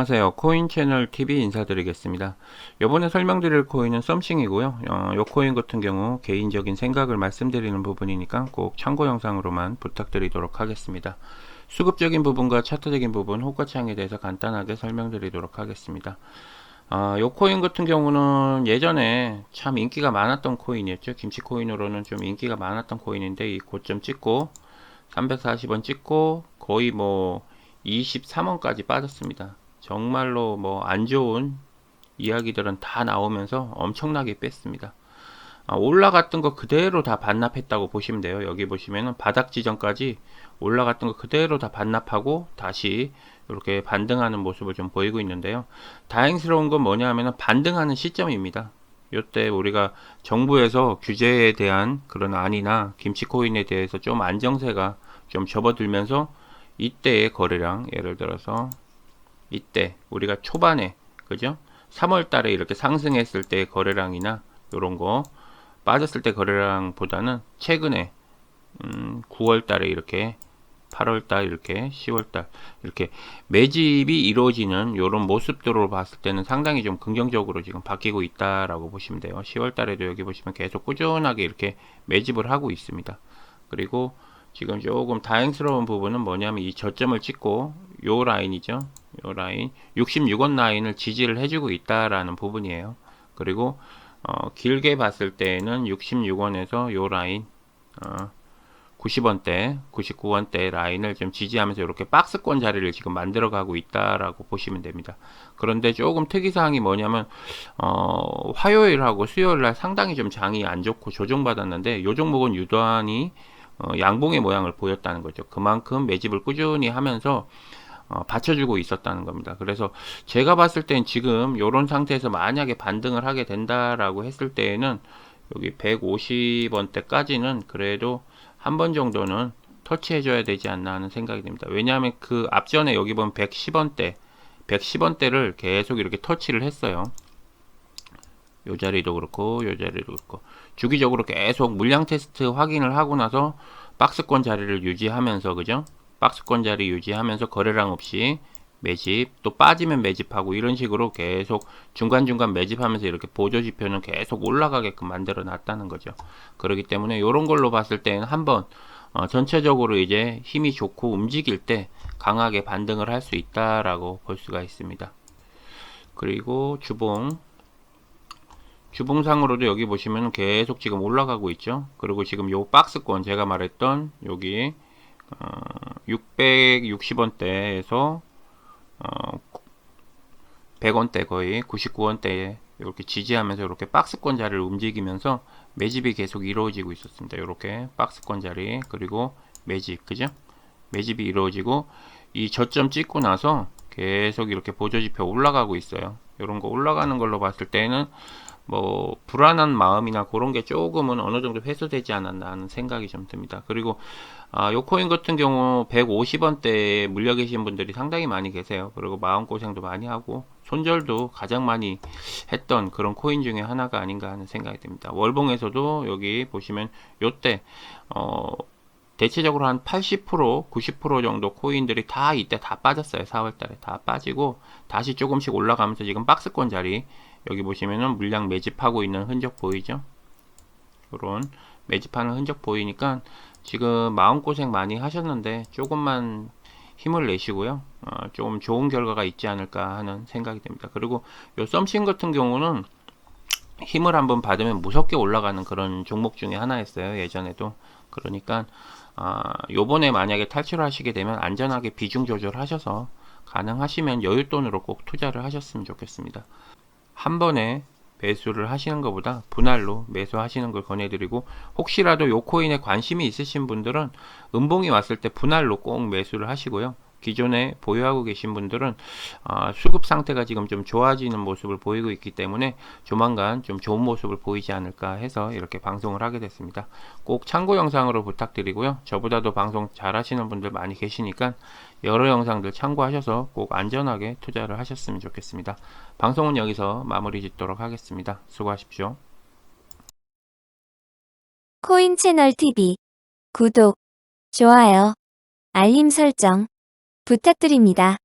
안녕하세요. 코인 채널 TV 인사드리겠습니다. 이번에 설명드릴 코인은 썸씽이고요. 어, 이 코인 같은 경우 개인적인 생각을 말씀드리는 부분이니까 꼭 참고 영상으로만 부탁드리도록 하겠습니다. 수급적인 부분과 차트적인 부분, 호가창에 대해서 간단하게 설명드리도록 하겠습니다. 아, 요 코인 같은 경우는 예전에 참 인기가 많았던 코인이었죠. 김치 코인으로는 좀 인기가 많았던 코인인데 이 고점 찍고 340원 찍고 거의 뭐 23원까지 빠졌습니다. 정말로 뭐 안 좋은 이야기들은 다 나오면서 엄청나게 뺐습니다. 아, 올라갔던 거 그대로 다 반납했다고 보시면 돼요. 여기 보시면은 바닥 지점까지 올라갔던 거 그대로 다 반납하고 다시 이렇게 반등하는 모습을 좀 보이고 있는데요. 다행스러운 건 뭐냐면은 반등하는 시점입니다. 이때 우리가 정부에서 규제에 대한 그런 안이나 김치코인에 대해서 좀 안정세가 좀 접어들면서 이때의 거래량 예를 들어서 이때 우리가 초반에 그죠? 3월 달에 이렇게 상승했을 때 거래량이나 이런 거 빠졌을 때 거래량보다는 최근에 음, 9월 달에 이렇게 8월 달 이렇게 10월 달 이렇게 매집이 이루어지는 이런 모습들로 봤을 때는 상당히 좀 긍정적으로 지금 바뀌고 있다라고 보시면 돼요. 10월 달에도 여기 보시면 계속 꾸준하게 이렇게 매집을 하고 있습니다. 그리고 지금 조금 다행스러운 부분은 뭐냐면 이 저점을 찍고 요 라인이죠. 요 라인 66원 라인을 지지를 해주고 있다라는 부분이에요. 그리고 어, 길게 봤을 때는 66원에서 요 라인 어, 90원대, 99원대 라인을 좀 지지하면서 이렇게 박스권 자리를 지금 만들어 가고 있다라고 보시면 됩니다. 그런데 조금 특이사항이 뭐냐면 어, 화요일하고 수요일날 상당히 좀 장이 안 좋고 조정받았는데 요 종목은 유도한이 어, 양봉의 모양을 보였다는 거죠. 그만큼 매집을 꾸준히 하면서 어, 받쳐주고 있었다는 겁니다. 그래서 제가 봤을 땐 지금 이런 상태에서 만약에 반등을 하게 된다라고 했을 때에는 여기 150원대까지는 그래도 한 번 정도는 터치해줘야 되지 않나 하는 생각이 듭니다. 왜냐하면 그 앞전에 여기 보면 110원대, 110원대를 계속 이렇게 터치를 했어요. 요 자리도 그렇고 요 자리도 그렇고 주기적으로 계속 물량 테스트 확인을 하고 나서 박스권 자리를 유지하면서 그죠? 박스권 자리 유지하면서 거래량 없이 매집 또 빠지면 매집하고 이런 식으로 계속 중간중간 매집하면서 이렇게 보조 지표는 계속 올라가게끔 만들어 놨다는 거죠. 그렇기 때문에 이런 걸로 봤을 때는 한번 어, 전체적으로 이제 힘이 좋고 움직일 때 강하게 반등을 할 수 있다라고 볼 수가 있습니다. 그리고 주봉 주봉상으로도 여기 보시면 계속 지금 올라가고 있죠. 그리고 지금 요 박스권 제가 말했던 여기 어, 660원대에서 어, 100원대 거의 99원대에 이렇게 지지하면서 이렇게 박스권 자리를 움직이면서 매집이 계속 이루어지고 있었습니다. 이렇게 박스권 자리 그리고 매집 그죠? 매집이 이루어지고 이 저점 찍고 나서 계속 이렇게 보조지표 올라가고 있어요. 이런 거 올라가는 걸로 봤을 때는 뭐 불안한 마음이나 그런 게 조금은 어느 정도 회수되지 않았나 하는 생각이 좀 듭니다. 그리고 아, 요 코인 같은 경우 150원대에 물려 계신 분들이 상당히 많이 계세요. 그리고 마음고생도 많이 하고 손절도 가장 많이 했던 그런 코인 중에 하나가 아닌가 하는 생각이 듭니다. 월봉에서도 여기 보시면 요때 어 대체적으로 한 80%, 90% 정도 코인들이 다 이때 다 빠졌어요. 4월 달에 다 빠지고 다시 조금씩 올라가면서 지금 박스권 자리 여기 보시면은 물량 매집하고 있는 흔적 보이죠? 이런 매집하는 흔적 보이니까 지금 마음고생 많이 하셨는데 조금만 힘을 내시고요. 어, 좀 좋은 결과가 있지 않을까 하는 생각이 듭니다. 그리고 요 썸씽 같은 경우는 힘을 한번 받으면 무섭게 올라가는 그런 종목 중에 하나였어요. 예전에도. 그러니까 아, 요번에 만약에 탈출을 하시게 되면 안전하게 비중 조절하셔서 가능하시면 여윳돈으로 꼭 투자를 하셨으면 좋겠습니다. 한 번에 매수를 하시는 것보다 분할로 매수하시는 걸 권해드리고 혹시라도 요 코인에 관심이 있으신 분들은 음봉이 왔을 때 분할로 꼭 매수를 하시고요. 기존에 보유하고 계신 분들은 어, 수급 상태가 지금 좀 좋아지는 모습을 보이고 있기 때문에 조만간 좀 좋은 모습을 보이지 않을까 해서 이렇게 방송을 하게 됐습니다. 꼭 참고 영상으로 부탁드리고요. 저보다도 방송 잘 하시는 분들 많이 계시니까 여러 영상들 참고하셔서 꼭 안전하게 투자를 하셨으면 좋겠습니다. 방송은 여기서 마무리 짓도록 하겠습니다. 수고하십시오. 코인 채널 TV 구독, 좋아요, 알림 설정 부탁드립니다.